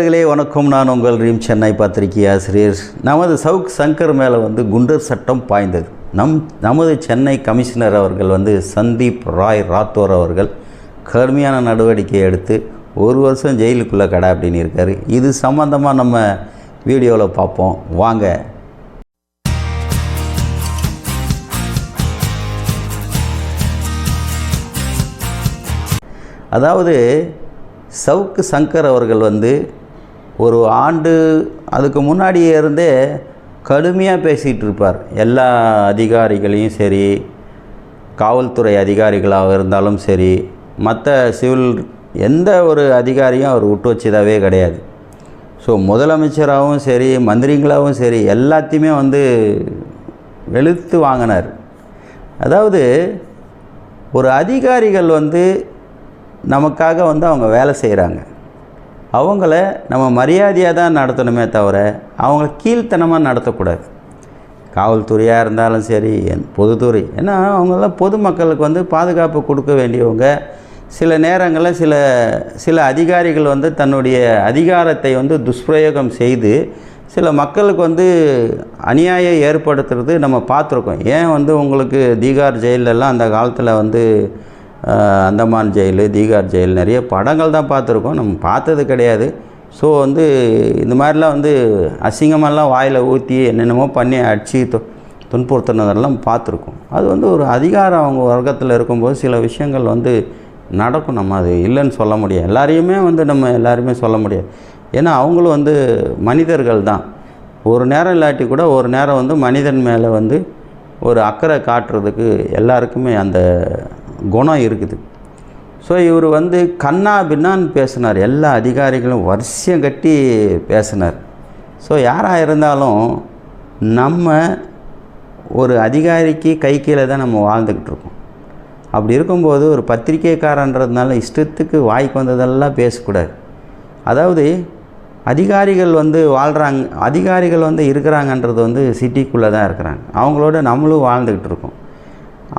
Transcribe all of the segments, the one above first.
நண்பர்களே வணக்கம். நான் உங்கள் ரீம் சென்னை பத்திரிகை ஆசிரியர். நமது சவுக் சங்கர் மேலே வந்து குண்டர் சட்டம் பாய்ந்தது. நம் நமது சென்னை கமிஷனர் அவர்கள் வந்து சந்தீப் ராய் ராத்தோர் அவர்கள் கடுமையான நடவடிக்கை எடுத்து ஒரு வருஷம் ஜெயிலுக்குள்ளே கடை அப்படின்னு இருக்காரு. இது சம்மந்தமாக நம்ம வீடியோவில் பார்ப்போம். வாங்க. அதாவது சவுக்கு சங்கர் அவர்கள் வந்து ஒரு ஆண்டு அதுக்கு முன்னாடியே இருந்தே கடுமையாக பேசிகிட்டு இருப்பார். எல்லா அதிகாரிகளையும் சரி காவல்துறை அதிகாரிகளாக இருந்தாலும் சரி மற்ற சிவில் எந்த ஒரு அதிகாரியும் அவர் விட்டு வச்சதாகவே கிடையாது. ஸோ முதலமைச்சராகவும் சரி மந்திரிங்களாகவும் சரி எல்லாத்தையுமே வந்து வெளுத்து வாங்கினார். அதாவது ஒரு அதிகாரிகள் வந்து நமக்காக வந்து அவங்க வேலை செய்கிறாங்க அவங்கள நம்ம மரியாதையாக தான் நடத்தணுமே தவிர அவங்கள கீழ்த்தனமாக நடத்தக்கூடாது. காவல்துறையாக இருந்தாலும் சரி என் பொதுத்துறை. ஏன்னா அவங்கெல்லாம் பொதுமக்களுக்கு வந்து பாதுகாப்பு கொடுக்க வேண்டியவங்க. சில நேரங்களில் சில சில அதிகாரிகள் வந்து தன்னுடைய அதிகாரத்தை வந்து துஷ்பிரயோகம் செய்து சில மக்களுக்கு வந்து அநியாயம் ஏற்படுத்துறது நம்ம பார்த்துருக்கோம். ஏன் வந்து உங்களுக்கு தீகார் ஜெயிலெல்லாம் அந்த காலத்தில் வந்து அந்தமான் ஜெயிலு தீகார் ஜெயில் நிறைய படங்கள் தான் பார்த்துருக்கோம். நம்ம பார்த்தது கிடையாது. ஸோ வந்து இந்த மாதிரிலாம் வந்து அசிங்கமெல்லாம் வாயில் ஊற்றி என்னென்னமோ பண்ணி அடித்து தொ துன்புறுத்தினதெல்லாம் பார்த்துருக்கோம். அது வந்து ஒரு அதிகாரம் அவங்க வர்க்கத்தில் இருக்கும்போது சில விஷயங்கள் வந்து நடக்கும். நம்ம அது இல்லைன்னு சொல்ல முடியாது. எல்லாரையுமே வந்து நம்ம எல்லாருமே சொல்ல முடியாது. ஏன்னா அவங்களும் வந்து மனிதர்கள் தான். ஒரு நேரம் இல்லாட்டி கூட ஒரு நேரம் வந்து மனிதன் மேலே வந்து ஒரு அக்கறை காட்டுறதுக்கு எல்லாருக்குமே அந்த குணம் இருக்குது. ஸோ இவர் வந்து கண்ணா பின்னான்னு பேசினார். எல்லா அதிகாரிகளும் வருஷம் கட்டி பேசினார். ஸோ யாராக இருந்தாலும் நம்ம ஒரு அதிகாரிக்கு கை கீழே தான் நம்ம வாழ்ந்துக்கிட்டு இருக்கோம். அப்படி இருக்கும்போது ஒரு பத்திரிக்கைக்காரன்றதுனால இஷ்டத்துக்கு வாய்க்கு வந்ததெல்லாம் பேசக்கூடாது. அதாவது அதிகாரிகள் வந்து வாழ்கிறாங்க அதிகாரிகள் வந்து இருக்கிறாங்கன்றது வந்து சிட்டிக்குள்ளே தான் இருக்கிறாங்க. அவங்களோட நம்மளும் வாழ்ந்துக்கிட்டு இருக்கோம்.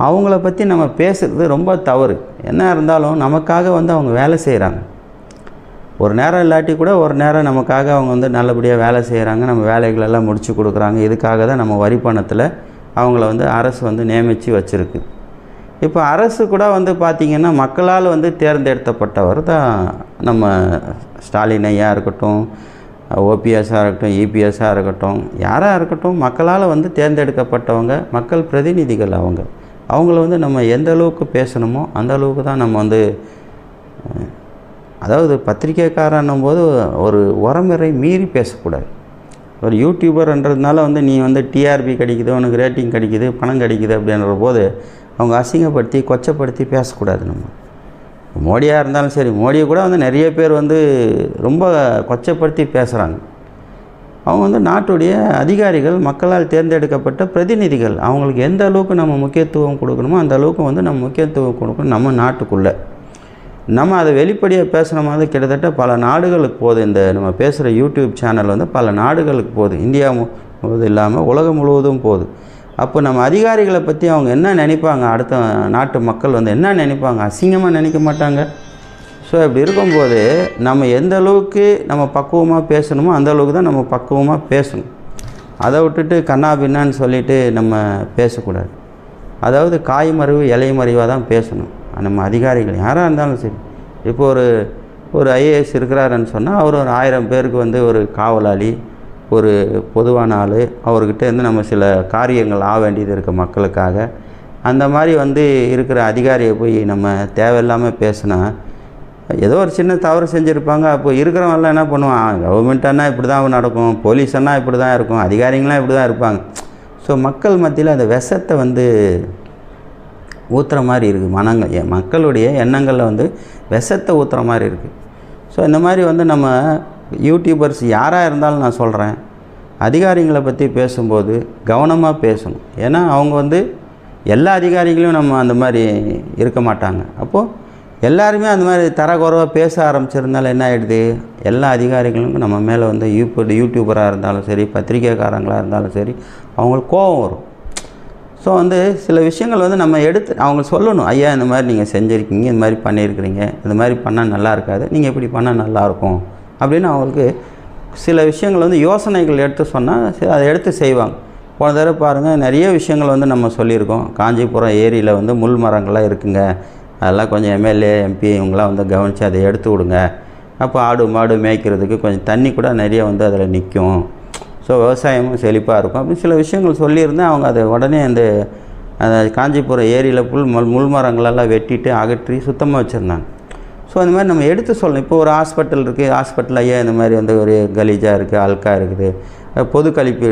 அவங்கள பற்றி நம்ம பேசுகிறது ரொம்ப தவறு. என்ன இருந்தாலும் நமக்காக வந்து அவங்க வேலை செய்கிறாங்க ஒரு நேரம் இல்லாட்டி கூட ஒரு நேரம் நமக்காக அவங்க வந்து நல்லபடியாக வேலை செய்கிறாங்க நம்ம வேலைகளெல்லாம் முடித்து கொடுக்குறாங்க. இதுக்காக தான் நம்ம வரி பணத்தில் அவங்கள வந்து அரசு வந்து நியமித்து வச்சுருக்கு. இப்போ அரசு கூட வந்து பார்த்திங்கன்னா மக்களால் வந்து தேர்ந்தெடுத்தப்பட்டவர் தான் நம்ம ஸ்டாலின் ஐயா இருக்கட்டும் ஓபிஎஸ்ஸாக இருக்கட்டும் இபிஎஸ்ஸாக இருக்கட்டும் யாராக இருக்கட்டும் மக்களால் வந்து தேர்ந்தெடுக்கப்பட்டவங்க மக்கள் பிரதிநிதிகள் அவங்க. அவங்கள வந்து நம்ம எந்த அளவுக்கு பேசணுமோ அந்த அளவுக்கு தான் நம்ம வந்து அதாவது பத்திரிக்கைக்காரன்னும் போது ஒரு உரமுறை மீறி பேசக்கூடாது. ஒரு யூடியூபர்ன்றதுனால வந்து நீ வந்து டிஆர்பி கிடைக்குது உனக்கு ரேட்டிங் கிடைக்குது பணம் கிடைக்குது அப்படின்ற போது அவங்க அசிங்கப்படுத்தி கொச்சப்படுத்தி பேசக்கூடாது நம்ம. மோடியாக இருந்தாலும் சரி மோடியை கூட வந்து நிறைய பேர் வந்து ரொம்ப கொச்சப்படுத்தி பேசுகிறாங்க அவங்க வந்து நாட்டுடைய அதிகாரிகள் மக்களால் தேர்ந்தெடுக்கப்பட்ட பிரதிநிதிகள். அவங்களுக்கு எந்த அளவுக்கு நம்ம முக்கியத்துவம் கொடுக்கணுமோ அந்த அளவுக்கு வந்து நம்ம முக்கியத்துவம் கொடுக்கணும் நம்ம நாட்டுக்குள்ளே. நம்ம அதை வெளிப்படையாக பேசுகிற மாதிரி கிட்டத்தட்ட பல நாடுகளுக்கு போகுது. இந்த நம்ம பேசுகிற யூடியூப் சேனல் வந்து பல நாடுகளுக்கு போகுது. இந்தியா முழுவதும் இல்லாமல் உலகம் முழுவதும் போகுது. அப்போ நம்ம அதிகாரிகளை பற்றி அவங்க என்ன நினைப்பாங்க? அடுத்த நாட்டு மக்கள் வந்து என்ன நினைப்பாங்க? அசிங்கமாக நினைக்க மாட்டாங்க? ஸோ இப்படி இருக்கும்போது நம்ம எந்த அளவுக்கு நம்ம பக்குவமாக பேசணுமோ அந்த அளவுக்கு தான் நம்ம பக்குவமாக பேசணும். அதை விட்டுட்டு கண்ணா பின்னான்னு சொல்லிட்டு நம்ம பேசக்கூடாது. அதாவது காய் மறைவு இலை மறைவாக தான் பேசணும். நம்ம அதிகாரிகள் யாராக இருந்தாலும் சரி. இப்போ ஒரு ஒரு ஐஏஎஸ் இருக்கிறாருன்னு சொன்னால் அவர் ஒரு ஆயிரம் பேருக்கு வந்து ஒரு காவலாளி ஒரு பொதுவான ஆள். அவர்கிட்டேருந்து நம்ம சில காரியங்கள் ஆக வேண்டியது இருக்குது மக்களுக்காக. அந்த மாதிரி வந்து இருக்கிற அதிகாரியை போய் நம்ம தேவையில்லாமல் பேசினா ஏதோ ஒரு சின்ன தவறு செஞ்சுருப்பாங்க. அப்போ இருக்கிறவங்களாம் என்ன பண்ணுவான் கவர்மெண்ட்டானா இப்படி தான் நடக்கும். போலீஸன்னா இப்படி தான் இருக்கும். அதிகாரிங்களாம் இப்படி தான் இருப்பாங்க. ஸோ மக்கள் மத்தியில் அந்த விஷத்தை வந்து ஊற்றுற மாதிரி இருக்குது மனங்கள். மக்களுடைய எண்ணங்களில் வந்து விஷத்தை ஊற்றுற மாதிரி இருக்குது ஸோ இந்த மாதிரி வந்து நம்ம யூடியூபர்ஸ் யாராக இருந்தாலும் நான் சொல்கிறேன் அதிகாரிகளை பற்றி பேசும்போது கவனமாக பேசணும். ஏன்னா அவங்க வந்து எல்லா அதிகாரிகளையும் நம்ம அந்த மாதிரி இருக்க மாட்டாங்க. அப்போது எல்லாருமே அந்த மாதிரி தரக்குறவாக பேச ஆரம்பிச்சிருந்தாலும் என்ன ஆகிடுது எல்லா அதிகாரிகளுக்கும் நம்ம மேலே வந்து யூஇப்போ யூடியூபராக இருந்தாலும் சரி பத்திரிக்கைக்காரங்களாக இருந்தாலும் சரி அவங்களுக்கு கோபம் வரும். ஸோ வந்து சில விஷயங்கள் வந்து நம்ம எடுத்து அவங்க சொல்லணும் ஐயா இந்த மாதிரி நீங்கள் செஞ்சுருக்கீங்க இந்த மாதிரி பண்ணியிருக்கிறீங்க இந்த மாதிரி பண்ணால் நல்லா இருக்காது நீங்கள் இப்படி பண்ணால் நல்லாயிருக்கும் அப்படின்னு அவங்களுக்கு சில விஷயங்கள் வந்து யோசனைகள் எடுத்து சொன்னால் அதை எடுத்து செய்வாங்க. போன தடவை பாருங்கள் நிறைய விஷயங்கள் வந்து நம்ம சொல்லியிருக்கோம். காஞ்சிபுரம் ஏரியில் வந்து முள் மரங்கள்லாம் இருக்குங்க. அதெல்லாம் கொஞ்சம் எம்எல்ஏ எம்பி இவங்களாம் வந்து கவனித்து அதை எடுத்து விடுங்க. அப்போ ஆடு மாடு மேய்க்கிறதுக்கு கொஞ்சம் தண்ணி கூட நிறைய வந்து அதில் நிற்கும். ஸோ விவசாயமும் செழிப்பாக இருக்கும். அப்படின்னு சில விஷயங்கள் சொல்லியிருந்தேன். அவங்க அதை உடனே அந்த அந்த காஞ்சிபுரம் ஏரியில் புல் மல் முள் மரங்களெல்லாம் வெட்டிட்டு அகற்றி சுத்தமாக வச்சுருந்தாங்க. ஸோ அந்த மாதிரி நம்ம எடுத்து சொல்லணும். இப்போ ஒரு ஹாஸ்பிட்டல் இருக்குது ஹாஸ்பிட்டல் ஐயா இந்த மாதிரி வந்து ஒரு கலீஜாக இருக்குது அல்கா இருக்குது. பொது கழிப்பு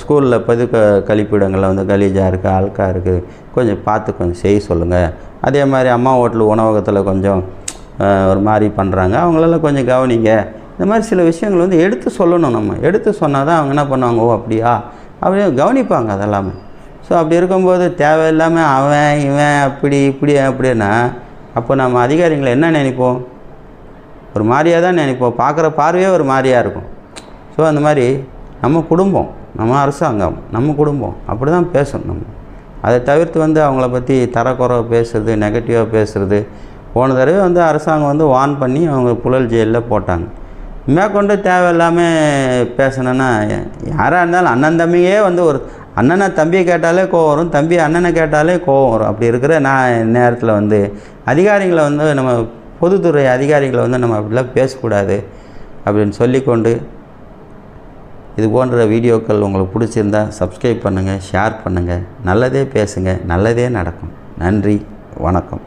ஸ்கூலில் பொது க கழிப்பிடங்களில் வந்து கலீஜாக இருக்குது அல்கா இருக்குது கொஞ்சம் பார்த்து கொஞ்சம் செய்ய சொல்லுங்கள் அதே மாதிரி அம்மா ஹோட்டல் உணவகத்தில் கொஞ்சம் ஒரு மாதிரி பண்ணுறாங்க அவங்களெல்லாம் கொஞ்சம் கவனிங்க. இந்த மாதிரி சில விஷயங்கள் வந்து எடுத்து சொல்லணும் நம்ம. எடுத்து சொன்னால் தான் அவங்க என்ன பண்ணுவாங்க? ஓ அப்படியா? அப்படியே கவனிப்பாங்க அதெல்லாமே. ஸோ அப்படி இருக்கும்போது தேவையில்லாமல் அவன் இவன் அப்படி இப்படி அப்படின்னா அப்போ நம்ம அதிகாரிகளை என்ன நினைப்போம்? ஒரு மாதிரியாக தான் நினைப்போம். பார்க்குற பார்வையே ஒரு மாதிரியாக இருக்கும். ஸோ அந்த மாதிரி நம்ம குடும்பம் நம்ம அரசாங்கம் நம்ம குடும்பம். அப்படி தான் பேசணும் நம்ம. அதை தவிர்த்து வந்து அவங்கள பற்றி தரக்குறவை பேசுறது நெகட்டிவாக பேசுறது. போன தடவை வந்து அரசாங்கம் வந்து வான் பண்ணி அவங்க புழல் ஜெயிலில் போட்டாங்க. மேற்கொண்டு தேவையில்லாமல் பேசணுன்னா யாராக இருந்தாலும் அண்ணன் தம்பியே வந்து ஒரு அண்ணனை தம்பியை கேட்டாலே கோவம் வரும் தம்பி அண்ணனை கேட்டாலே கோவம் வரும். அப்படி இருக்கிற நான் நேரத்தில் வந்து அதிகாரிகளை வந்து நம்ம பொதுத்துறை அதிகாரிகளை வந்து நம்ம அப்படிலாம் பேசக்கூடாது அப்படின்னு சொல்லிக்கொண்டு இது போன்ற வீடியோக்கள் உங்களுக்கு பிடிச்சிருந்தா சப்ஸ்கிரைப் பண்ணுங்கள் ஷேர் பண்ணுங்கள் நல்லதே பேசுங்க நல்லதே நடக்கும். நன்றி வணக்கம்.